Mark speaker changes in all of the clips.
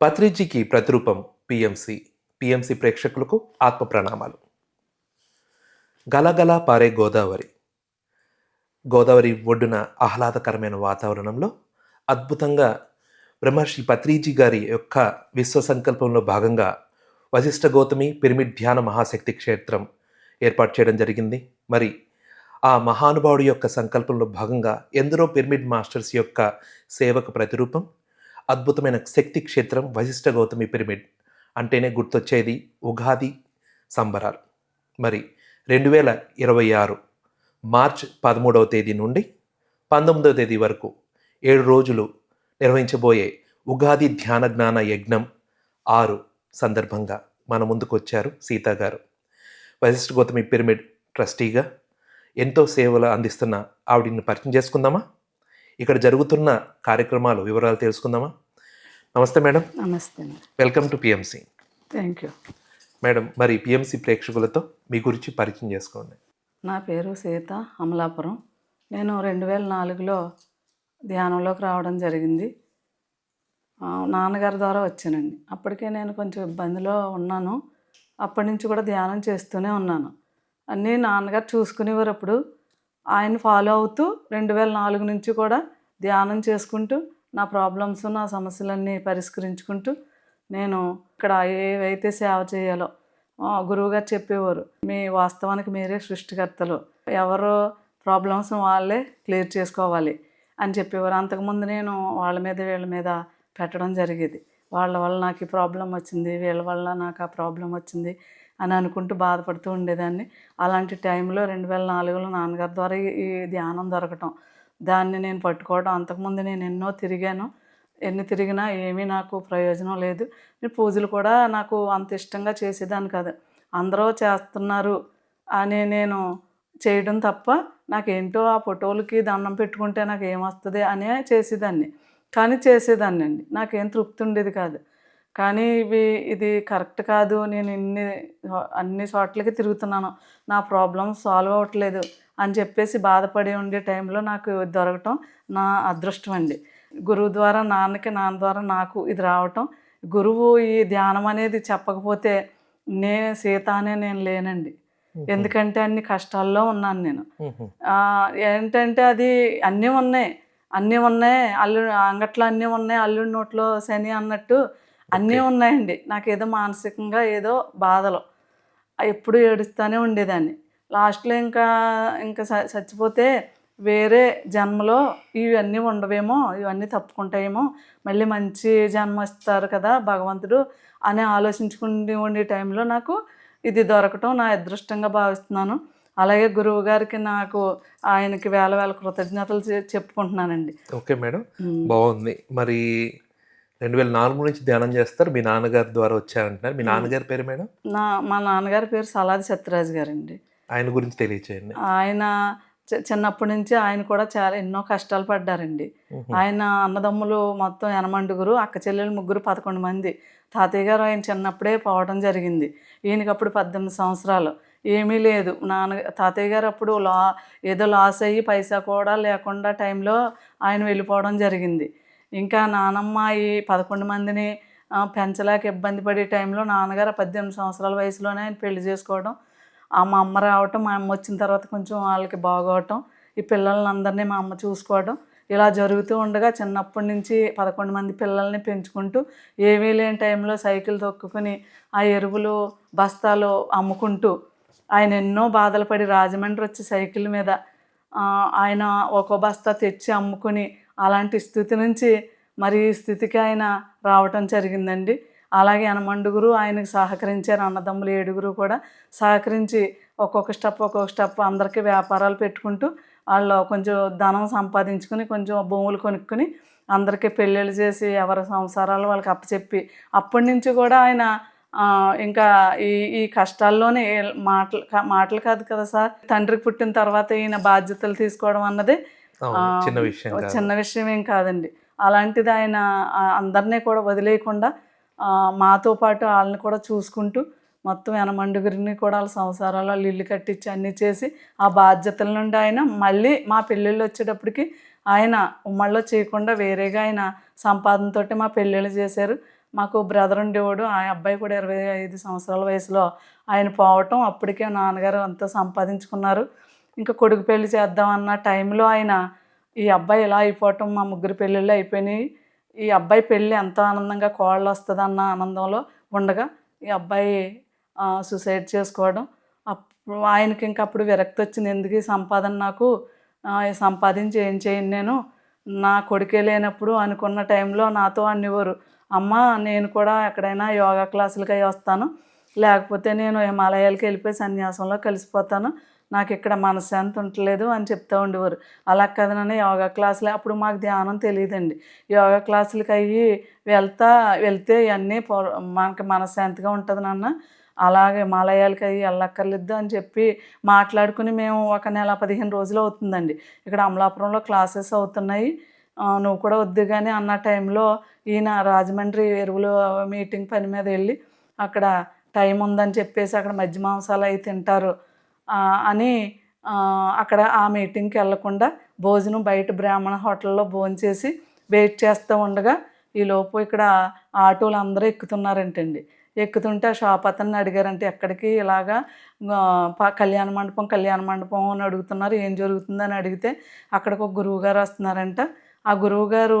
Speaker 1: పత్రిజీకి ప్రతిరూపం PMC PMC ప్రేక్షకులకు ఆత్మ ప్రణామాలు. గలగల పారే గోదావరి. గోదావరి ఒడ్డున ఆహ్లాదకరమైన వాతావరణంలో అద్భుతంగా బ్రహ్మర్షి పత్రిజీ గారి యొక్క విశ్వ సంకల్పంలో భాగంగా వశిష్ఠ గౌతమి పిరమిడ్ ధ్యాన మహాశక్తి క్షేత్రం ఏర్పాటు చేయడం జరిగింది. మరి ఆ మహానుభావుడి యొక్క సంకల్పంలో భాగంగా ఎందరో పిరమిడ్ మాస్టర్స్ యొక్క సేవకు ప్రతిరూపం అద్భుతమైన శక్తి క్షేత్రం వశిష్ఠ గౌతమి పిరమిడ్ అంటేనే గుర్తొచ్చేది ఉగాది సంబరాలు. మరి రెండు వేల ఇరవై ఆరు మార్చ్ పదమూడవ తేదీ నుండి పంతొమ్మిదవ తేదీ వరకు ఏడు రోజులు నిర్వహించబోయే ఉగాది ధ్యాన జ్ఞాన యజ్ఞం ఆరు సందర్భంగా మన ముందుకు వచ్చారు సీతా గారు. వశిష్ఠ గౌతమి పిరమిడ్ ట్రస్టీగా ఎంతో సేవలు అందిస్తున్న ఆవిడని పరిచయం చేసుకుందామా? ఇక్కడ జరుగుతున్న కార్యక్రమాలు వివరాలు తెలుసుకుందామా? నమస్తే మేడం.
Speaker 2: నమస్తే
Speaker 1: welcome to PMC
Speaker 2: thank you
Speaker 1: madam మరి పిఎంసి ప్రేక్షకులతో మీ గురించి పరిచయం చేసుకోండి.
Speaker 2: నా పేరు సీత అమలాపురం. నేను రెండు వేల నాలుగులో ధ్యానంలోకి రావడం జరిగింది. నాన్నగారి ద్వారా వచ్చానండి. అప్పటికే నేను కొంచెం ఇబ్బందిలో ఉన్నాను. అప్పటి నుంచి కూడా ధ్యానం చేస్తూనే ఉన్నాను. అన్నీ నాన్నగారు చూసుకునేవారు అప్పుడు. ఆయన ఫాలో అవుతూ రెండు వేల నాలుగు నుంచి కూడా ధ్యానం చేసుకుంటూ నా ప్రాబ్లమ్స్ నా సమస్యలన్నీ పరిష్కరించుకుంటూ నేను ఇక్కడ ఏవైతే సేవ చేయాలో గురువుగారు చెప్పేవారు మీ వాస్తవానికి మీరే సృష్టికర్తలు ఎవరు ప్రాబ్లమ్స్ వాళ్ళే క్లియర్ చేసుకోవాలి అని చెప్పేవారు. అంతకుముందు నేను వాళ్ళ మీద వీళ్ళ మీద పెట్టడం జరిగేది. వాళ్ళ వల్ల నాకు ఈ ప్రాబ్లం వచ్చింది వీళ్ళ వల్ల నాకు ఆ ప్రాబ్లం వచ్చింది అని అనుకుంటూ బాధపడుతూ ఉండేదాన్ని. అలాంటి టైంలో రెండు వేల నాలుగులో నాన్నగారి ద్వారా ఈ- ధ్యానం దొరకటం. దాన్ని నేను పట్టుకోవడం అంతకుముందు నేను ఎన్నో తిరిగాను. ఎన్ని తిరిగినా ఏమీ నాకు ప్రయోజనం లేదు. నేను పూజలు కూడా నాకు అంత ఇష్టంగా చేసేదాన్ని కాదు. అందరూ చేస్తున్నారు అని నేను చేయడం తప్ప నాకేంటో ఆ ఫోటోలకి దండం పెట్టుకుంటే నాకు ఏమొస్తుంది అనే చేసేదాన్ని. కానీ చేసేదాన్ని అండి నాకేం తృప్తి ఉండేది కాదు. కానీ ఇవి ఇది కరెక్ట్ కాదు. నేను ఇన్ని అన్ని చోట్లకి తిరుగుతున్నాను. నా ప్రాబ్లం సాల్వ్ అవ్వట్లేదు అని చెప్పేసి బాధపడి ఉండే టైంలో నాకు దొరకటం నా అదృష్టం అండి. గురువు ద్వారా నాన్నకి నాన్న ద్వారా నాకు ఇది రావటం. గురువు ఈ ధ్యానం అనేది చెప్పకపోతే నేను సీత అనే నేను లేనండి. ఎందుకంటే అన్ని కష్టాల్లో ఉన్నాను నేను. ఏంటంటే అది అన్నీ ఉన్నాయి. అన్నీ ఉన్నాయి. అల్లు అంగట్లో అన్నీ ఉన్నాయి. అల్లుడి నోట్లో శని అన్నట్టు అన్నీ ఉన్నాయండి. నాకు ఏదో మానసికంగా ఏదో బాధలు. ఎప్పుడు ఏడుస్తూనే ఉండేదాన్ని. లాస్ట్లో ఇంకా ఇంకా చచ్చిపోతే వేరే జన్మలో ఇవన్నీ ఉండవేమో ఇవన్నీ తప్పుకుంటాయేమో మళ్ళీ మంచి జన్మ ఇస్తారు కదా భగవంతుడు అని ఆలోచించుకుంటూ ఉండే టైంలో నాకు ఇది దొరకటం నా అదృష్టంగా భావిస్తున్నాను. అలాగే గురువు గారికి నాకు ఆయనకి వేల వేల కృతజ్ఞతలు చె- చెప్పుకుంటున్నానండి.
Speaker 1: Okay madam. బాగుంది. మరి రెండు వేల నాలుగు నుంచి ధ్యానం చేస్తారు. మీ నాన్నగారి ద్వారా వచ్చారంటున్నారు. మీ నాన్నగారి పేరు మేడం?
Speaker 2: నా మా నాన్నగారి పేరు సలాది సత్యరాజు గారండి.
Speaker 1: ఆయన గురించి తెలియచేయండి.
Speaker 2: ఆయన చిన్నప్పటి నుంచి ఆయన కూడా చాలా ఎన్నో కష్టాలు పడ్డారండి. ఆయన అన్నదమ్ములు మొత్తం ఎనమండుగురు అక్క చెల్లెలు ముగ్గురు పదకొండు మంది. తాతయ్య గారు ఆయన చిన్నప్పుడే పోవడం జరిగింది. ఈయనకి అప్పుడు పద్దెనిమిది సంవత్సరాలు. ఏమీ లేదు. నాన్న తాతయ్య గారు అప్పుడు లా ఏదో లాస్ అయ్యి పైసా కూడా లేకుండా టైంలో ఆయన వెళ్ళిపోవడం జరిగింది. ఇంకా నానమ్మ ఈ పదకొండు మందిని పెంచలేక ఇబ్బంది పడే టైంలో నాన్నగారు పద్దెనిమిది సంవత్సరాల వయసులోనే ఆయన పెళ్ళి చేసుకోవడం. ఆ మా అమ్మ రావటం మా అమ్మ వచ్చిన తర్వాత కొంచెం వాళ్ళకి బాగోవటం ఈ పిల్లల్ని అందరినీ మా అమ్మ చూసుకోవడం. ఇలా జరుగుతూ ఉండగా చిన్నప్పటి నుంచి పదకొండు మంది పిల్లల్ని పెంచుకుంటూ ఏమీ లేని టైంలో సైకిల్ తొక్కుని ఆ ఎరువులు బస్తాలు అమ్ముకుంటూ ఆయన ఎన్నో బాధలు పడి రాజమండ్రి వచ్చి సైకిల్ మీద ఆయన ఒక బస్తా తెచ్చి అమ్ముకుని అలాంటి స్థితి నుంచి మరి ఈ స్థితికి ఆయన రావటం జరిగిందండి. అలాగే హనుమండుగురు ఆయనకు సహకరించారు. అన్నదమ్ములు ఏడుగురు కూడా సహకరించి ఒక్కొక్క స్టెప్ ఒక్కొక్క స్టెప్ అందరికీ వ్యాపారాలు పెట్టుకుంటూ వాళ్ళు కొంచెం ధనం సంపాదించుకుని కొంచెం భూములు కొనుక్కుని అందరికీ పెళ్ళిళ్ళు చేసి ఎవరి సంసారాలు వాళ్ళకి అప్పచెప్పి అప్పటి నుంచి కూడా ఆయన ఇంకా ఈ ఈ కష్టాల్లోనే మాటలు మాటలు కాదు కదా సార్. తండ్రికి పుట్టిన తర్వాత ఈయన బాధ్యతలు తీసుకోవడం అన్నది
Speaker 1: చిన్న విషయం.
Speaker 2: చిన్న విషయం ఏం కాదండి. అలాంటిది ఆయన అందరినీ కూడా వదిలేయకుండా మాతో పాటు వాళ్ళని కూడా చూసుకుంటూ మొత్తం ఎనమండుగురిని కూడా వాళ్ళ సంసారాలు వాళ్ళు ఇల్లు కట్టించి అన్నీ చేసి ఆ బాధ్యతల నుండి ఆయన మళ్ళీ మా పెళ్ళిళ్ళు వచ్చేటప్పటికి ఆయన ఉమ్మడిలో చేయకుండా వేరేగా ఆయన సంపాదనతోటి మా పెళ్ళిళ్ళు చేశారు. మాకు బ్రదర్ ఉండేవాడు ఆ అబ్బాయి కూడా ఇరవై ఐదు సంవత్సరాల వయసులో ఆయన పోవటం అప్పటికే నాన్నగారు అంతా సంపాదించుకున్నారు. ఇంకా కొడుకు పెళ్ళి చేద్దామన్న టైంలో ఆయన ఈ అబ్బాయి ఇలా అయిపోవటం మా ముగ్గురు పెళ్ళిళ్ళు అయిపోయినాయి. ఈ అబ్బాయి పెళ్ళి ఎంతో ఆనందంగా కోళ్ళు వస్తుందన్న ఆనందంలో ఉండగా ఈ అబ్బాయి సూసైడ్ చేసుకోవడం. అప్పుడు ఆయనకి ఇంకా అప్పుడు విరక్తి వచ్చింది. ఎందుకు ఈ సంపాదన నాకు? సంపాదించి ఏం చేయను నేను? నా కొడుకే లేనప్పుడు అనుకున్న టైంలో నాతో అనేవారు. అమ్మ నేను కూడా ఎక్కడైనా యోగా క్లాసులకి వస్తాను. లేకపోతే నేను హిమాలయాలకి వెళ్ళిపోయి సన్యాసంలో కలిసిపోతాను. నాకు ఇక్కడ మనశ్శాంతి ఉండలేదు అని చెప్తూ ఉండేవారు. అలా కదనని యోగా క్లాసులు. అప్పుడు మాకు ధ్యానం తెలియదండి. యోగా క్లాసులకి అయ్యి వెళ్తా వెళ్తే ఇవన్నీ మనకి మనశ్శాంతిగా ఉంటుంది నాన్న? అలాగే మాలయాలకి అయ్యి వెళ్ళక్కర్లేదు అని చెప్పి మాట్లాడుకుని మేము ఒక నెల పదిహేను రోజులు అవుతుందండి. ఇక్కడ అమలాపురంలో క్లాసెస్ అవుతున్నాయి. నువ్వు కూడా వద్దు కానీ అన్న టైంలో ఈయన రాజమండ్రి ఎరువులు మీటింగ్ పని మీద వెళ్ళి అక్కడ టైం ఉందని చెప్పేసి అక్కడ మధ్య మాంసాలు అవి తింటారు. అని అక్కడ ఆ మీటింగ్కి వెళ్ళకుండా భోజనం బయట బ్రాహ్మణ హోటల్లో భోంచేసి వెయిట్ చేస్తూ ఉండగా ఈ లోపు ఇక్కడ ఆటోలు అందరూ ఎక్కుతున్నారంటండి. ఎక్కుతుంటే ఆ షాప్ అతన్ని అడిగారంటే ఎక్కడికి ఇలాగా ప- కళ్యాణ మండపం కళ్యాణ మండపం అని అడుగుతున్నారు ఏం జరుగుతుందని అడిగితే అక్కడికి ఒక గురువు గారు వస్తున్నారంట. ఆ గురువు గారు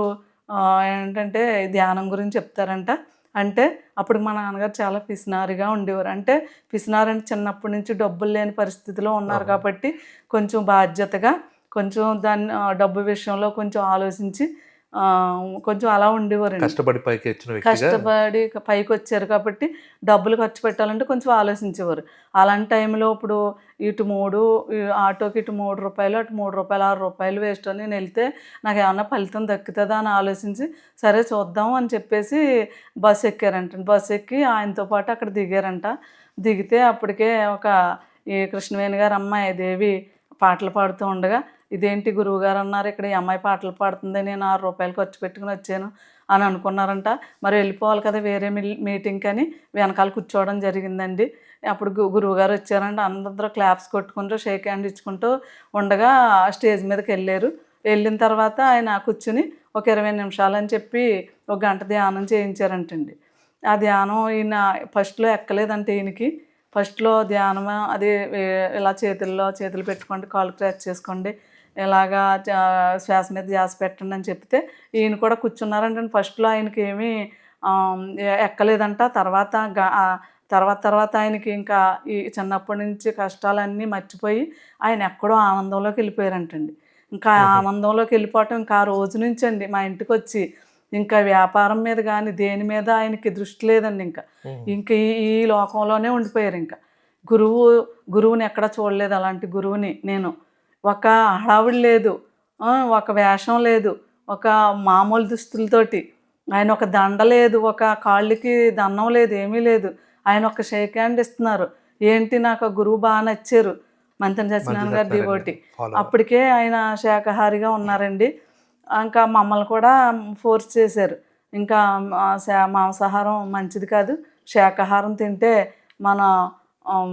Speaker 2: ఏంటంటే ధ్యానం గురించి చెప్తారంట. అంటే అప్పుడు మా నాన్నగారు చాలా పిసినారిగా ఉండేవారు అంటే పిసినారు అంటే చిన్నప్పటి నుంచి డబ్బులు లేని పరిస్థితిలో ఉన్నారు. కాబట్టి కొంచెం బాధ్యతగా కొంచెం దాన్ని డబ్బు విషయంలో కొంచెం ఆలోచించి కొంచెం అలా ఉండేవారండి.
Speaker 1: కష్టపడి పైకి వచ్చిన
Speaker 2: కష్టపడి పైకి వచ్చారు కాబట్టి డబ్బులు ఖర్చు పెట్టాలంటే కొంచెం ఆలోచించేవారు. అలాంటి టైంలో ఇప్పుడు ఇటు మూడు ఆటోకి ఇటు మూడు రూపాయలు అటు మూడు రూపాయలు ఆరు రూపాయలు వేస్ట్ అని నేను వెళ్తే నాకు ఏమన్నా ఫలితం దక్కుతుందా అని ఆలోచించి సరే చూద్దాం అని చెప్పేసి బస్సు ఎక్కారంట. బస్సు ఎక్కి ఆయనతో పాటు అక్కడ దిగారంట. దిగితే అప్పటికే ఒక ఈ కృష్ణవేణి గారు అమ్మాయి దేవి పాటలు పాడుతూ ఉండగా ఇదేంటి గురువుగారు అన్నారు ఇక్కడ ఈ అమ్మాయి పాటలు పాడుతుంది నేను ఆరు రూపాయలు ఖర్చు పెట్టుకుని వచ్చాను అని అనుకున్నారంట. మరి వెళ్ళిపోవాలి కదా వేరే మీ- మీటింగ్ అని వెనకాల కూర్చోవడం జరిగిందండి. అప్పుడు గురువుగారు వచ్చారంట. అందరూ క్లాప్స్ కొట్టుకుంటూ షేక్ హ్యాండ్ ఇచ్చుకుంటూ ఉండగా స్టేజ్ మీదకి వెళ్ళారు. వెళ్ళిన తర్వాత ఆయన కూర్చుని ఒక ఇరవై నిమిషాలు అని చెప్పి ఒక గంట ధ్యానం చేయించారంటండి. ఆ ధ్యానం ఈయన ఫస్ట్లో ఎక్కలేదంటే ఈయనకి. ఫస్ట్లో ధ్యానం అది ఇలా చేతుల్లో చేతులు పెట్టుకోండి కాళ్ళు క్రాచ్ చేసుకోండి ఇలాగా శ్వాస మీద ధ్యాస పెట్టండి అని చెప్తే ఈయన కూడా కూర్చున్నారంటే ఫస్ట్లో ఆయనకి ఏమీ ఎక్కలేదంట. తర్వాత తర్వాత తర్వాత ఆయనకి ఇంకా ఈ చిన్నప్పటి నుంచి కష్టాలన్నీ మర్చిపోయి ఆయన ఎక్కడో ఆనందంలోకి వెళ్ళిపోయారంటండి. ఇంకా ఆనందంలోకి వెళ్ళిపోవటం ఇంకా ఆ రోజు నుంచి అండి. మా ఇంటికి వచ్చి ఇంకా వ్యాపారం మీద కానీ దేని మీద ఆయనకి దృష్టి లేదండి ఇంకా. ఇంక ఈ ఈ లోకంలోనే ఉండిపోయారు ఇంకా. గురువు గురువుని ఎక్కడ చూడలేదు అలాంటి గురువుని నేను. ఒక హడావిడి లేదు. ఒక వేషం లేదు. ఒక మామూలు దుస్తులతోటి. ఆయన ఒక దండ లేదు. ఒక కాళ్ళకి దండం లేదు. ఏమీ లేదు. ఆయన ఒక షేక్ హ్యాండ్ ఇస్తున్నారు. ఏంటి నాకు గురువు బాగా నచ్చారు? మంతెన సత్యనారాయణ గారి డివోటి. అప్పటికే ఆయన శాకాహారిగా ఉన్నారండి. ఇంకా మమ్మల్ని కూడా ఫోర్స్ చేశారు. ఇంకా మాంసాహారం మంచిది కాదు. శాకాహారం తింటే మన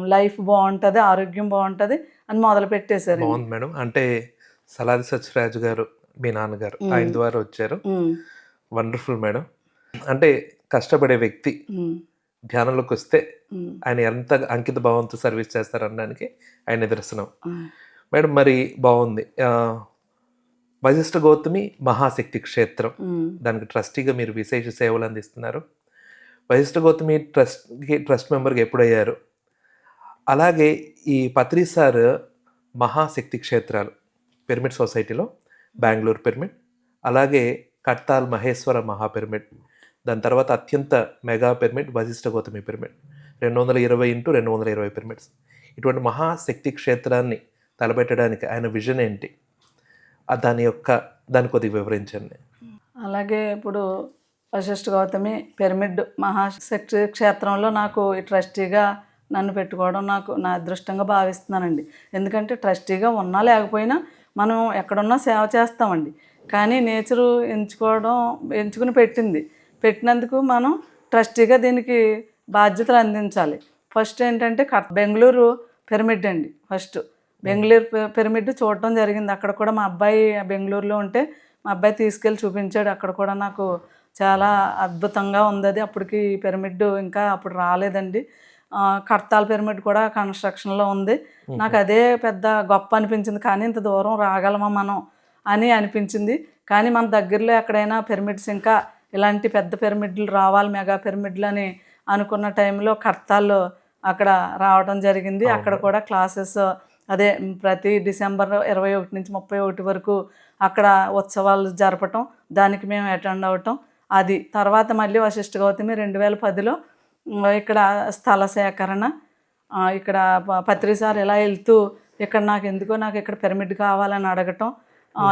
Speaker 2: లైఫ్ బాగుంటుంది ఆరోగ్యం బాగుంటుంది అని మొదలు పెట్టేశారు
Speaker 1: బాగుంది మేడం. అంటే సలాది సత్యరాజు గారు మీ నాన్నగారు. ఆయన ద్వారా వచ్చారు. Wonderful madam. అంటే కష్టపడే వ్యక్తి ధ్యానంలోకి వస్తే ఆయన ఎంత అంకిత భావంతో సర్వీస్ చేస్తారనడానికి ఆయన నిదర్శనం. మేడం మరి బాగుంది. వశిష్ఠ గౌతమి మహాశక్తి క్షేత్రం. దానికి ట్రస్టీగా మీరు విశేష సేవలు అందిస్తున్నారు. వశిష్ఠ గౌతమి ట్రస్ట్కి ట్రస్ట్ మెంబర్గా ఎప్పుడయ్యారు? అలాగే ఈ పత్రి సార్ మహాశక్తి క్షేత్రాలు పిరమిడ్ సొసైటీలో బెంగళూరు పిరమిడ్ అలాగే కట్తాల్ మహేశ్వర మహాపిరమిడ్ దాని తర్వాత అత్యంత mega pyramid Vashishta Gautami pyramid రెండు వందల ఇరవై ఇంటూ రెండు వందల ఇరవై పిరమిడ్స్. ఇటువంటి మహాశక్తి క్షేత్రాన్ని తలపెట్టడానికి ఆయన విజన్ ఏంటి? దాని యొక్క దాని కొద్దిగా వివరించండి.
Speaker 2: అలాగే ఇప్పుడు వశిష్ఠ గౌతమి పిరమిడ్ మహాశక్తి క్షేత్రంలో నాకు ఈ ట్రస్టీగా నన్ను పెట్టుకోవడం నాకు నా అదృష్టంగా భావిస్తున్నానండి. ఎందుకంటే ట్రస్టీగా ఉన్నా లేకపోయినా మనం ఎక్కడున్నా సేవ చేస్తామండి. కానీ నేచరు ఎంచుకోవడం ఎంచుకుని పెట్టింది. పెట్టినందుకు మనం ట్రస్టీగా దీనికి బాధ్యతలు అందించాలి. ఫస్ట్ ఏంటంటే కట్ బెంగళూరు పిరమిడ్ అండి ఫస్ట్. బెంగళూరు పిరమిడ్ చూడటం జరిగింది. అక్కడ కూడా మా అబ్బాయి బెంగళూరులో ఉంటే మా అబ్బాయి తీసుకెళ్ళి చూపించాడు. అక్కడ కూడా నాకు చాలా అద్భుతంగా ఉంది అది. అప్పటికి పిరమిడ్ ఇంకా అప్పుడు రాలేదండి. కడతాల పిరమిడ్ కూడా కన్స్ట్రక్షన్లో ఉంది. నాకు అదే పెద్ద గొప్ప అనిపించింది. కానీ ఇంత దూరం రాగలమా మనం అని అనిపించింది. కానీ మన దగ్గరలో ఎక్కడైనా పిరమిడ్స్ ఇంకా ఇలాంటి పెద్ద పిరమిడ్లు రావాలి మెగా పిరమిడ్లు అని అనుకున్న టైంలో కర్తాల్లో అక్కడ రావడం జరిగింది. అక్కడ కూడా క్లాసెస్ అదే ప్రతి డిసెంబర్ ఇరవై ఒకటి నుంచి ముప్పై ఒకటి వరకు అక్కడ ఉత్సవాలు జరపటం దానికి మేము అటెండ్ అవ్వటం అది తర్వాత మళ్ళీ వశిష్ఠ గౌతమి రెండు వేల పదిలో ఇక్కడ స్థల సేకరణ ఇక్కడ ప- పత్రి సార్ ఇలా వెళ్తూ ఇక్కడ నాకు ఎందుకో నాకు ఇక్కడ పిరమిడ్ కావాలని అడగటం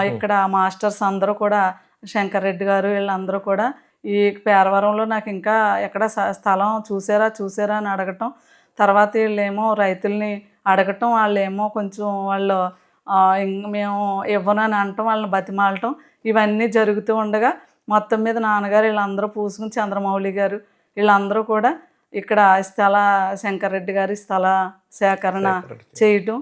Speaker 2: ఇక్కడ మాస్టర్స్ అందరూ కూడా శంకర్ రెడ్డి గారు వీళ్ళందరూ కూడా ఈ పేరవరంలో నాకు ఇంకా ఎక్కడ స్థలం చూసారా చూసారా అని అడగటం తర్వాత వీళ్ళేమో రైతుల్ని అడగటం వాళ్ళేమో కొంచెం వాళ్ళు మేము ఇవ్వనని అనటం వాళ్ళని బతిమాలటం ఇవన్నీ జరుగుతూ ఉండగా మొత్తం మీద నాన్నగారు వీళ్ళందరూ పూసుకుని చంద్రమౌళి గారు వీళ్ళందరూ కూడా ఇక్కడ స్థల శంకర్ రెడ్డి గారి స్థల సేకరణ చేయటం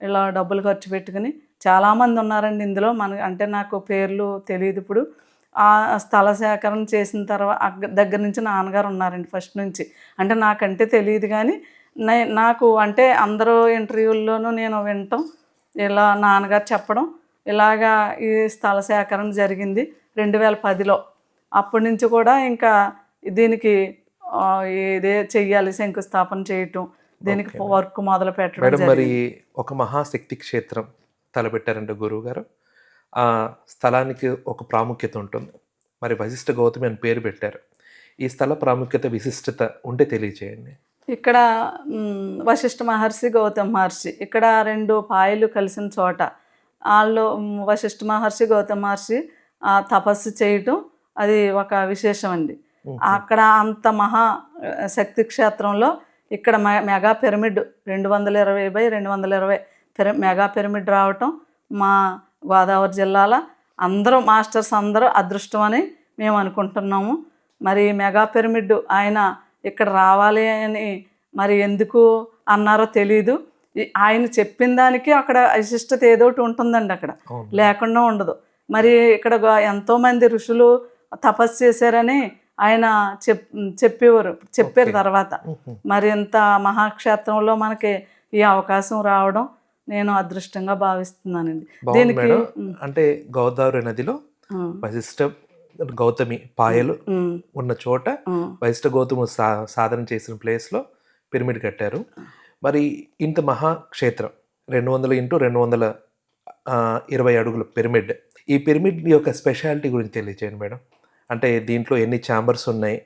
Speaker 2: ఇలా డబ్బులు ఖర్చు పెట్టుకుని చాలామంది ఉన్నారండి ఇందులో. మన అంటే నాకు పేర్లు తెలియదు ఇప్పుడు. ఆ స్థల సేకరణ చేసిన తర్వాత దగ్గర నుంచి నాన్నగారు ఉన్నారండి ఫస్ట్ నుంచి. అంటే నాకంటే తెలియదు కానీ నాకు అంటే అందరూ ఇంటర్వ్యూల్లోనూ నేను వినటం ఇలా నాన్నగారు చెప్పడం ఇలాగా ఈ స్థల సేకరణ జరిగింది రెండు వేల పదిలో. అప్పటి నుంచి కూడా ఇంకా దీనికి ఇదే చెయ్యాలి శంకుస్థాపన చేయటం దీనికి వర్క్ మొదలు పెట్టడం
Speaker 1: మేడం మరి. ఒక మహాశక్తి క్షేత్రం తలపెట్టారంటే గురువు గారు ఆ స్థలానికి ఒక ప్రాముఖ్యత ఉంటుంది. మరి వశిష్ఠ గౌతమి అని పేరు పెట్టారు. ఈ స్థల ప్రాముఖ్యత విశిష్టత ఉంటే తెలియచేయండి.
Speaker 2: ఇక్కడ వశిష్ఠ మహర్షి గౌతమ్ మహర్షి ఇక్కడ రెండు పాయలు కలిసిన చోట వాళ్ళు వశిష్ఠ మహర్షి గౌతమ్ మహర్షి ఆ, తపస్సు చేయటం అది ఒక విశేషం అండి అక్కడ అంత మహా శక్తి క్షేత్రంలో ఇక్కడ మె మెగా పిరమిడ్ రెండు వందల ఇరవై బై రెండు వందల ఇరవై పిర మెగా పిరమిడ్ రావటం మా గోదావరి జిల్లాలో అందరూ మాస్టర్స్ అందరూ అదృష్టం అని మేము అనుకుంటున్నాము. మరి మెగా పిరమిడ్ ఆయన ఇక్కడ రావాలి అని మరి ఎందుకు అన్నారో తెలీదు. ఆయన చెప్పిన దానికి అక్కడ విశిష్టత ఏదో ఒకటి ఉంటుందండి అక్కడ. లేకుండా ఉండదు. మరి ఇక్కడ ఎంతోమంది ఋషులు తపస్సు చేశారని ఆయన చెప్ చెప్పేవారు చెప్పారు. తర్వాత.
Speaker 1: మ్మ్.
Speaker 2: మరి ఇంత మహాక్షేత్రంలో మనకి ఈ అవకాశం రావడం నేను అదృష్టంగా భావిస్తున్నానండి. దీనికి
Speaker 1: అంటే గోదావరి నదిలో
Speaker 2: ఉమ్,
Speaker 1: వశిష్ఠ గౌతమి పాయలు ఉన్న చోట
Speaker 2: ఉమ్,
Speaker 1: వశిష్ఠ గౌతము సా సాధన చేసిన ప్లేస్లో పిరమిడ్ కట్టారు. మరి ఇంత మహాక్షేత్రం రెండు వందల ఇంటూ రెండు వందల ఇరవై అడుగుల పిరమిడ్. ఈ పిరమిడ్ యొక్క స్పెషాలిటీ గురించి తెలియచేయండి మేడం. అంటే దీంట్లో ఎన్ని ఛాంబర్స్ ఉన్నాయి?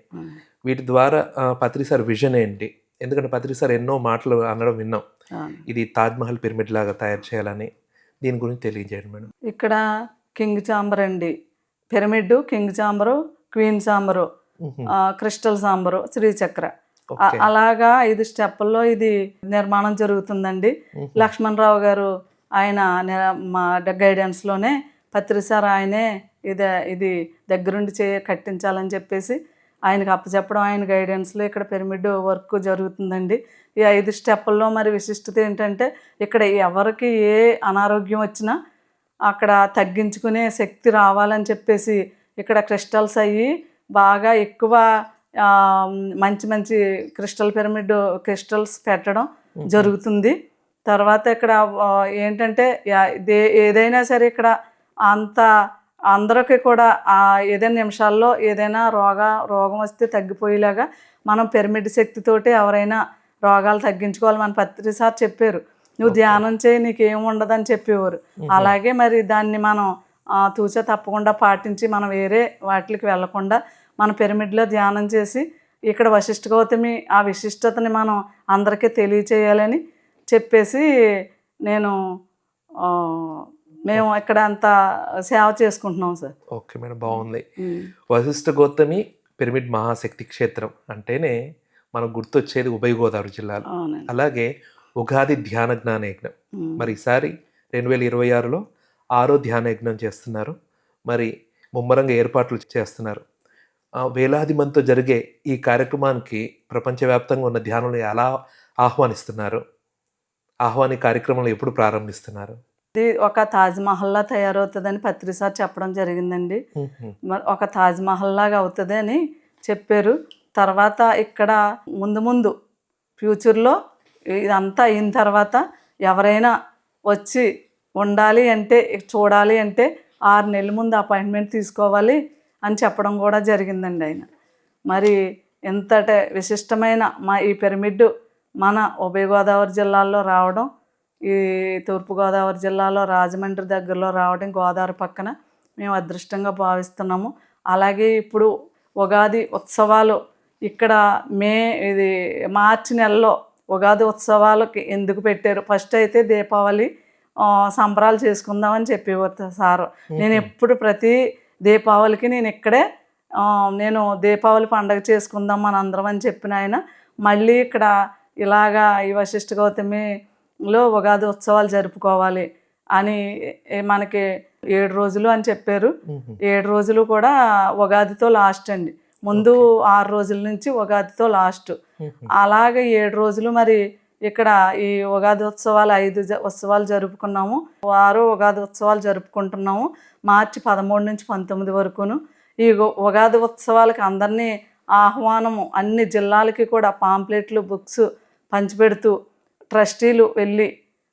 Speaker 1: వీటి ద్వారా పత్రి సార్ విజన్ ఏంటి? ఎందుకంటే పత్రి సార్ ఎన్నో మాటలు అనడం విన్నాం. ఇది తాజ్మహల్ పిరమిడ్ లాగా తయారు చేయాలని దీని గురించి తెలియజేయండి మేడం.
Speaker 2: ఇక్కడ కింగ్ చాంబర్ అండి. Pyramid king chamber queen chamber crystal chamber Srichakra. అలాగా ఐదు స్టెప్పుల్లో ఇది నిర్మాణం జరుగుతుందండి. లక్ష్మణరావు గారు ఆయన మా గైడెన్స్లోనే పత్రిసార్ ఆయనే ఇది ఇది దగ్గరుండి చే కట్టించాలని చెప్పేసి ఆయనకు అప్పచెప్పడం ఆయన గైడెన్స్లో ఇక్కడ పిరమిడ్ వర్క్ జరుగుతుందండి. ఈ ఐదు స్టెప్పుల్లో మరి విశిష్టత ఏంటంటే ఇక్కడ ఎవరికి ఏ అనారోగ్యం వచ్చినా అక్కడ తగ్గించుకునే శక్తి రావాలని చెప్పేసి ఇక్కడ క్రిస్టల్స్ అయ్యి బాగా ఎక్కువ మంచి మంచి క్రిస్టల్ పిరమిడ్ క్రిస్టల్స్ పెట్టడం జరుగుతుంది. తర్వాత ఇక్కడ ఏంటంటే ఏదైనా సరే ఇక్కడ అంత అందరికీ కూడా ఆ ఏదైనా నిమిషాల్లో ఏదైనా రోగ రోగం వస్తే తగ్గిపోయేలాగా మనం పిరమిడ్ శక్తితోటి ఎవరైనా రోగాలు తగ్గించుకోవాలి. మన పత్రి సార్ చెప్పారు నువ్వు ధ్యానం చేయి నీకేం ఉండదని చెప్పేవారు. అలాగే మరి దాన్ని మనం తూచా తప్పకుండా పాటించి మనం వేరే వాటికి వెళ్ళకుండా మన పిరమిడ్లో ధ్యానం చేసి ఇక్కడ వశిష్ఠ గౌతమి ఆ విశిష్టతని మనం అందరికీ తెలియచేయాలని చెప్పేసి నేను మేము ఇక్కడ అంత సేవ చేసుకుంటున్నాం సార్.
Speaker 1: ఓకే మేడం బాగుంది. వశిష్ఠ గౌతమి పిరమిడ్ మహాశక్తి క్షేత్రం అంటేనే మనకు గుర్తొచ్చేది ఉభయ గోదావరి జిల్లాలో. అలాగే ఉగాది ధ్యాన జ్ఞాన యజ్ఞం మరి ఈసారి రెండు వేల ఇరవై ఆరులో ఆరో ధ్యాన యజ్ఞం చేస్తున్నారు. మరి ముమ్మరంగా ఏర్పాట్లు చేస్తున్నారు. వేలాది మందితో జరిగే ఈ కార్యక్రమానికి ప్రపంచవ్యాప్తంగా ఉన్న ధ్యానులు ఎలా ఆహ్వానిస్తున్నారు? ఆహ్వాని కార్యక్రమాలు ఎప్పుడు ప్రారంభిస్తున్నారు?
Speaker 2: ఇది ఒక తాజ్ మహల్లా తయారవుతుందని పత్రి సార్ చెప్పడం జరిగిందండి. ఒక తాజ్ మహల్ లాగా అవుతుంది అని చెప్పారు. తర్వాత ఇక్కడ ముందు ముందు ఫ్యూచర్లో ఇదంతా అయిన తర్వాత ఎవరైనా వచ్చి ఉండాలి అంటే చూడాలి అంటే ఆరు నెలల ముందు అపాయింట్మెంట్ తీసుకోవాలి అని చెప్పడం కూడా జరిగిందండి ఆయన. మరి ఎంతటి విశిష్టమైన మా ఈ పిరమిడ్ మన ఉభయ గోదావరి జిల్లాల్లో రావడం ఈ తూర్పుగోదావరి జిల్లాలో రాజమండ్రి దగ్గరలో రావడం గోదావరి పక్కన మేము అదృష్టంగా భావిస్తున్నాము. అలాగే ఇప్పుడు ఉగాది ఉత్సవాలు ఇక్కడ మే ఇది మార్చి నెలలో ఉగాది ఉత్సవాలకి ఎందుకు పెట్టారు? ఫస్ట్ అయితే దీపావళి సంబరాలు చేసుకుందామని చెప్పేవారు సారు. నేను ఎప్పుడు ప్రతి దీపావళికి నేను ఇక్కడే నేను దీపావళి పండగ చేసుకుందాం మన అందరం అని చెప్పిన ఆయన మళ్ళీ ఇక్కడ ఇలాగా ఈ వశిష్ఠ గౌతమిలో ఉగాది ఉత్సవాలు జరుపుకోవాలి అని మనకి ఏడు రోజులు అని చెప్పారు. ఏడు రోజులు కూడా ఉగాదితో లాస్ట్ అండి. ముందు ఆరు రోజుల నుంచి ఉగాదితో లాస్ట్. అలాగే ఏడు రోజులు మరి ఇక్కడ ఈ ఉగాది ఉత్సవాలు ఐదు ఉత్సవాలు జరుపుకున్నాము. వారు ఉగాది ఉత్సవాలు జరుపుకుంటున్నాము. మార్చి పదమూడు నుంచి పంతొమ్మిది వరకును. ఈ ఉగాది ఉత్సవాలకి అందరినీ ఆహ్వానము అన్ని జిల్లాలకి కూడా పాంప్లెట్లు బుక్స్ పంచిపెడుతూ ట్రస్టీలు వెళ్ళి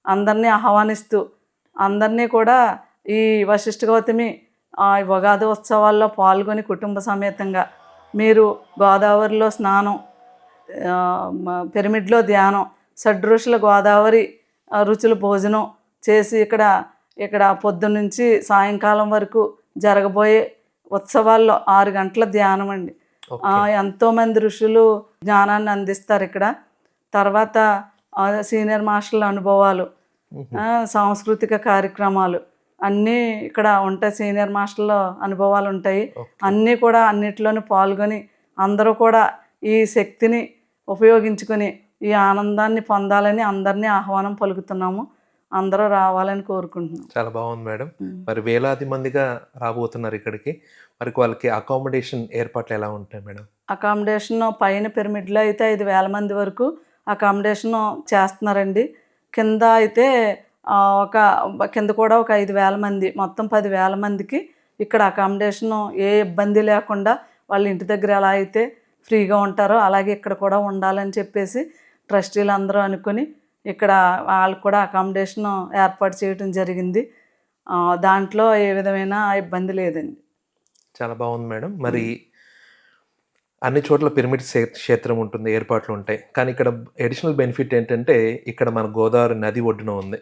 Speaker 2: అందరినీ ఆహ్వానిస్తూ అందరినీ కూడా ఈ వశిష్ఠ గౌతమి ఉగాది ఉత్సవాల్లో పాల్గొని కుటుంబ సమేతంగా మీరు గోదావరిలో స్నానం పిరమిడ్లో ధ్యానం షడ్రుషుల గోదావరి రుచుల భోజనం చేసి ఇక్కడ ఇక్కడ పొద్దున్నుంచి సాయంకాలం వరకు జరగబోయే ఉత్సవాల్లో ఆరు గంటల ధ్యానం అండి. ఎంతోమంది ఋషులు జ్ఞానాన్ని అందిస్తారు ఇక్కడ. తర్వాత సీనియర్ మాస్టర్ల అనుభవాలు సాంస్కృతిక కార్యక్రమాలు అన్నీ ఇక్కడ ఉంటాయి సీనియర్ మాస్టర్ల అనుభవాలు ఉంటాయి. అన్నీ కూడా అన్నిటిలోనూ పాల్గొని అందరూ కూడా ఈ శక్తిని ఉపయోగించుకొని ఈ ఆనందాన్ని పొందాలని అందరినీ ఆహ్వానం పలుకుతున్నాము. అందరూ రావాలని కోరుకుంటున్నాం.
Speaker 1: చాలా బాగుంది మేడం. మరి వేలాది మందిగా రాబోతున్నారు ఇక్కడికి. మరి వాళ్ళకి అకామిడేషన్ ఏర్పాట్లు ఎలా ఉంటాయి మేడం?
Speaker 2: అకామిడేషన్ పైన పిరమిడ్లో అయితే ఐదు వేల మంది వరకు అకామిడేషన్ చేస్తున్నారండి. కింద అయితే ఒక కింద కూడా ఒక ఐదు వేల మంది మొత్తం పది వేల మందికి ఇక్కడ అకామిడేషన్ ఏ ఇబ్బంది లేకుండా వాళ్ళ ఇంటి దగ్గర ఎలా అయితే ఫ్రీగా ఉంటారో అలాగే ఇక్కడ కూడా ఉండాలని చెప్పేసి ట్రస్టీలు అందరూ అనుకుని ఇక్కడ వాళ్ళకు కూడా అకామిడేషన్ ఏర్పాటు చేయడం జరిగింది. దాంట్లో ఏ విధమైన ఇబ్బంది లేదండి.
Speaker 1: చాలా బాగుంది మేడం. మరి అన్ని చోట్ల పిరమిడ్ క్షే- క్షేత్రం ఉంటుంది ఏర్పాట్లు ఉంటాయి. కానీ ఇక్కడ అడిషనల్ బెనిఫిట్ ఏంటంటే ఇక్కడ మన గోదావరి నది ఒడ్డున ఉంది.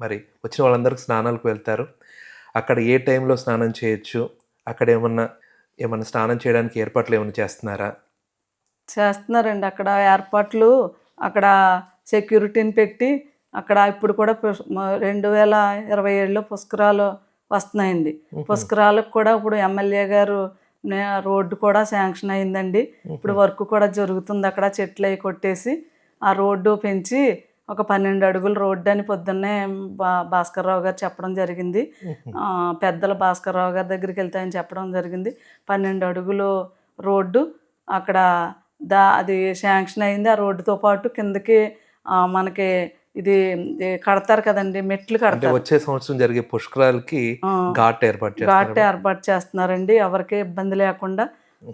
Speaker 1: మరి వచ్చిన వాళ్ళందరికీ స్నానాలకు వెళ్తారు. అక్కడ ఏ టైంలో స్నానం చేయొచ్చు? అక్కడ ఏమన్నా ఏమన్నా స్నానం చేయడానికి ఏర్పాట్లు ఏమైనా చేస్తున్నారా?
Speaker 2: చేస్తున్నారండి. అక్కడ ఏర్పాట్లు అక్కడ సెక్యూరిటీని పెట్టి అక్కడ ఇప్పుడు కూడా రెండు వేల ఇరవై ఏడులో పుష్కరాలు వస్తున్నాయండి. పుష్కరాలకు కూడా ఇప్పుడు ఎమ్మెల్యే గారు రోడ్డు కూడా శాంక్షన్ అయిందండి. ఇప్పుడు వర్క్ కూడా జరుగుతుంది. అక్కడ చెట్లు అవి కొట్టేసి ఆ రోడ్డు పెంచి ఒక పన్నెండు అడుగుల రోడ్డు అని పొద్దున్నే బా భాస్కర్రావు గారు చెప్పడం జరిగింది. పెద్దల భాస్కర్రావు గారి దగ్గరికి వెళ్తాయని చెప్పడం జరిగింది. పన్నెండు అడుగులు రోడ్డు అక్కడ దా అది శాంక్షన్ అయింది. ఆ రోడ్డుతో పాటు కిందకి మనకి ఇది కడతారు కదండి మెట్లు కడతారు.
Speaker 1: వచ్చే సంవత్సరం జరిగే పుష్కరాలకి ఘాట్ ఏర్పాటు
Speaker 2: ఘాట్ ఏర్పాటు చేస్తున్నారండి. ఎవరికి ఇబ్బంది లేకుండా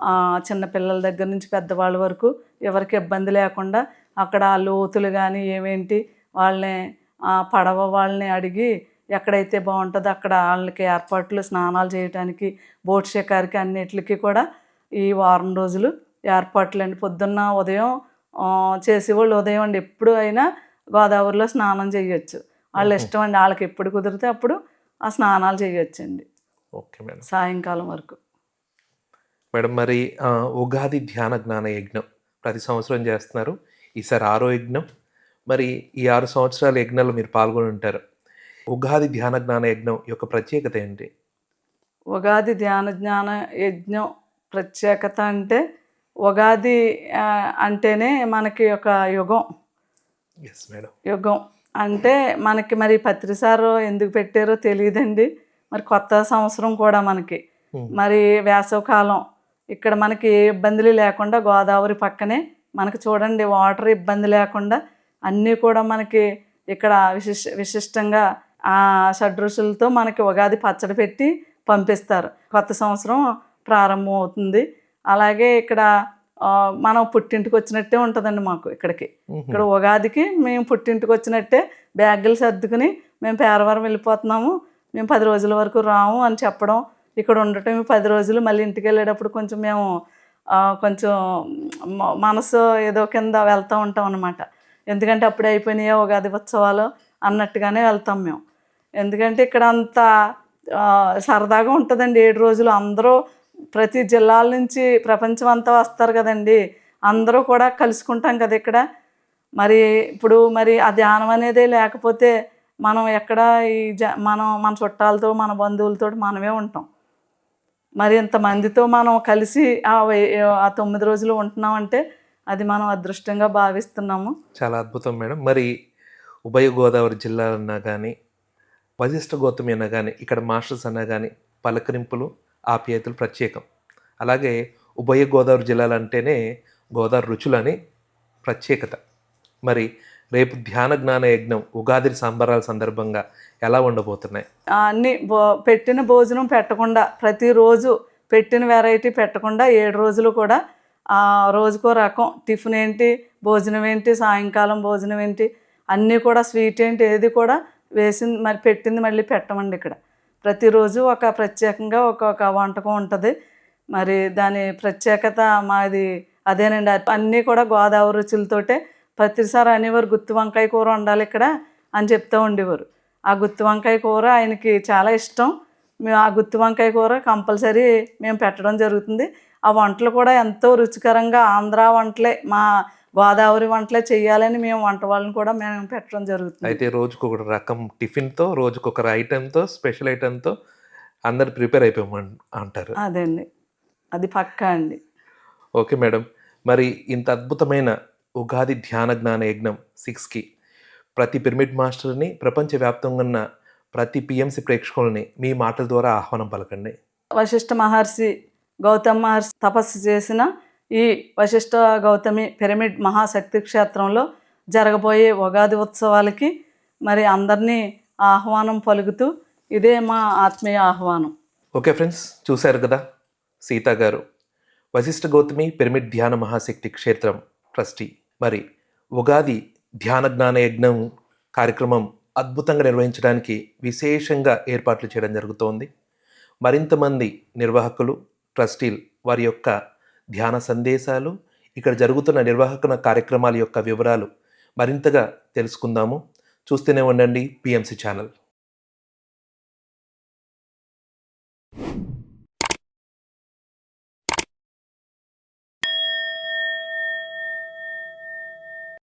Speaker 2: ఆ, చిన్న పిల్లల దగ్గర నుంచి పెద్దవాళ్ళ వరకు ఎవరికి ఇబ్బంది లేకుండా అక్కడ ఆ లోతులు కానీ ఏమేంటి వాళ్ళని ఆ, పడవ వాళ్ళని అడిగి ఎక్కడైతే బాగుంటుందో అక్కడ వాళ్ళకి ఏర్పాట్లు స్నానాలు చేయడానికి బోట్ షికారికి అన్నిటికి కూడా ఈ వారం రోజులు ఏర్పాట్లు అండి పొద్దున్న ఉదయం చేసేవాళ్ళు ఉదయం అండి. ఎప్పుడు అయినా గోదావరిలో స్నానం చేయొచ్చు. వాళ్ళ ఇష్టం అండి. వాళ్ళకి ఎప్పుడు కుదిరితే అప్పుడు ఆ స్నానాలు చేయొచ్చండి.
Speaker 1: Okay madam.
Speaker 2: సాయంకాలం వరకు.
Speaker 1: మేడం మరి ఉగాది ధ్యాన జ్ఞాన యజ్ఞం ప్రతి సంవత్సరం చేస్తున్నారు. ఈసారి ఆరో యజ్ఞం. మరి ఈ ఆరు సంవత్సరాల యజ్ఞంలో మీరు పాల్గొని ఉంటారు. ఉగాది ధ్యాన జ్ఞాన యజ్ఞం యొక్క ప్రత్యేకత ఏంటి?
Speaker 2: ఉగాది ధ్యాన జ్ఞాన యజ్ఞం ప్రత్యేకత అంటే ఉగాది అంటేనే మనకి ఒక యుగం. యుగం. అంటే మనకి మరి పత్రిసారు ఎందుకు పెట్టారో తెలియదండి. మరి కొత్త సంవత్సరం కూడా మనకి.
Speaker 1: Hmm.
Speaker 2: మరి వేసవకాలం ఇక్కడ మనకి ఏ ఇబ్బందులు లేకుండా గోదావరి పక్కనే మనకి చూడండి వాటర్ ఇబ్బంది లేకుండా అన్నీ కూడా మనకి ఇక్కడ విశిష్ విశిష్టంగా ఆ షడ్రుచులతో మనకి ఉగాది పచ్చడి పెట్టి పంపిస్తారు. కొత్త సంవత్సరం ప్రారంభం అవుతుంది. అలాగే ఇక్కడ మనం పుట్టింటికి వచ్చినట్టే ఉంటుందండి మాకు ఇక్కడికి. ఇక్కడ ఉగాదికి మేము పుట్టింటికి వచ్చినట్టే బ్యాగులు సర్దుకుని మేము పేరవరం వెళ్ళిపోతున్నాము. మేము పది రోజుల వరకు రాము అని చెప్పడం. ఇక్కడ ఉండటం పది రోజులు మళ్ళీ ఇంటికి వెళ్ళేటప్పుడు కొంచెం మేము కొంచెం మనసు ఏదో కింద వెళ్తూ ఉంటాం అనమాట ఎందుకంటే అప్పుడే అయిపోయినాయో ఉగాది ఉత్సవాలు అన్నట్టుగానే వెళ్తాం మేము. ఎందుకంటే ఇక్కడ అంత సరదాగా ఉంటుందండి. ఏడు రోజులు అందరూ ప్రతి జిల్లాల నుంచి ప్రపంచం అంతా వస్తారు కదండి. అందరూ కూడా కలుసుకుంటాం కదా ఇక్కడ. మరి ఇప్పుడు మరి ఆ ధ్యానం అనేది లేకపోతే మనం ఎక్కడ ఈ జ మనం మన చుట్టాలతో మన బంధువులతో మనమే ఉంటాం. మరి ఇంతమందితో మనం కలిసి ఆ ఆ తొమ్మిది రోజులు ఉంటున్నాం అంటే అది మనం అదృష్టంగా భావిస్తున్నాము.
Speaker 1: చాలా అద్భుతం మేడం. మరి ఉభయ గోదావరి జిల్లాలన్నా కానీ వశిష్ఠ గౌతమి అన్నా కానీ ఇక్కడ మాస్టర్స్ అన్నా కానీ పలకరింపులు ఆప్యాయతలు ప్రత్యేకం. అలాగే ఉభయ గోదావరి జిల్లాలు అంటేనే గోదావరి రుచులని ప్రత్యేకత. మరి రేపు ధ్యాన జ్ఞాన యజ్ఞం ఉగాది సంబరాల సందర్భంగా ఎలా ఉండబోతున్నాయి
Speaker 2: అన్ని భో పెట్టిన భోజనం పెట్టకుండా ప్రతిరోజు పెట్టిన వెరైటీ పెట్టకుండా ఏడు రోజులు కూడా ఆ రోజుకో రకం టిఫిన్ ఏంటి భోజనం ఏంటి సాయంకాలం భోజనం ఏంటి అన్నీ కూడా స్వీట్ ఏంటి ఏది కూడా వేసింది మరి పెట్టింది మళ్ళీ పెట్టమండి ఇక్కడ. ప్రతిరోజు ఒక ప్రత్యేకంగా ఒక్కొక్క వంటకం ఉంటుంది. మరి దాని ప్రత్యేకత మాది అదేనండి. అన్నీ కూడా గోదావరి రుచులతోటే ప్రతిసారి అనేవారు గుత్తి వంకాయ కూర వండాలి ఇక్కడ అని చెప్తూ ఉండేవారు. ఆ గుత్తి వంకాయ కూర ఆయనకి చాలా ఇష్టం. మేము ఆ గుత్తి వంకాయ కూర కంపల్సరీ మేము పెట్టడం జరుగుతుంది. ఆ వంటలు కూడా ఎంతో రుచికరంగా ఆంధ్ర వంటలే. మా గోదావరి వంటలే చేయాలని మేము వంట వాళ్ళని కూడా మేము పెట్టడం జరుగుతుంది.
Speaker 1: అయితే రోజుకొక రకం టిఫిన్తో రోజుకొక ఐటెంతో స్పెషల్ ఐటెంతో అందరు ప్రిపేర్ అయిపోయాం అంటారు.
Speaker 2: అదండి. అది పక్కా అండి.
Speaker 1: Okay madam. మరి ఇంత అద్భుతమైన ఉగాది ధ్యాన జ్ఞాన యజ్ఞం సిక్స్కి ప్రతి పిరమిడ్ మాస్టర్ని ప్రపంచవ్యాప్తంగా ఉన్న ప్రతి పిఎంసి ప్రేక్షకులని మీ మాటల ద్వారా ఆహ్వానం పలకండి.
Speaker 2: వశిష్ఠ మహర్షి గౌతమ్ మహర్షి తపస్సు చేసిన ఈ వశిష్ఠ గౌతమి పిరమిడ్ మహాశక్తి క్షేత్రంలో జరగబోయే ఉగాది ఉత్సవాలకి మరి అందరినీ ఆహ్వానం పలుకుతూ ఇదే మా ఆత్మీయ ఆహ్వానం.
Speaker 1: ఓకే ఫ్రెండ్స్ చూశారు కదా సీత గారు. వశిష్ఠ గౌతమి పిరమిడ్ ధ్యాన మహాశక్తి క్షేత్రం ట్రస్టీ. మరి ఉగాది ధ్యాన జ్ఞాన యజ్ఞం కార్యక్రమం అద్భుతంగా నిర్వహించడానికి విశేషంగా ఏర్పాట్లు చేయడం జరుగుతోంది. మరింతమంది నిర్వాహకులు ట్రస్టీలు వారి యొక్క ధ్యాన సందేశాలు ఇక్కడ జరుగుతున్న నిర్వాహకుల కార్యక్రమాల యొక్క వివరాలు మరింతగా తెలుసుకుందాము. చూస్తూనే ఉండండి పిఎంసి ఛానల్.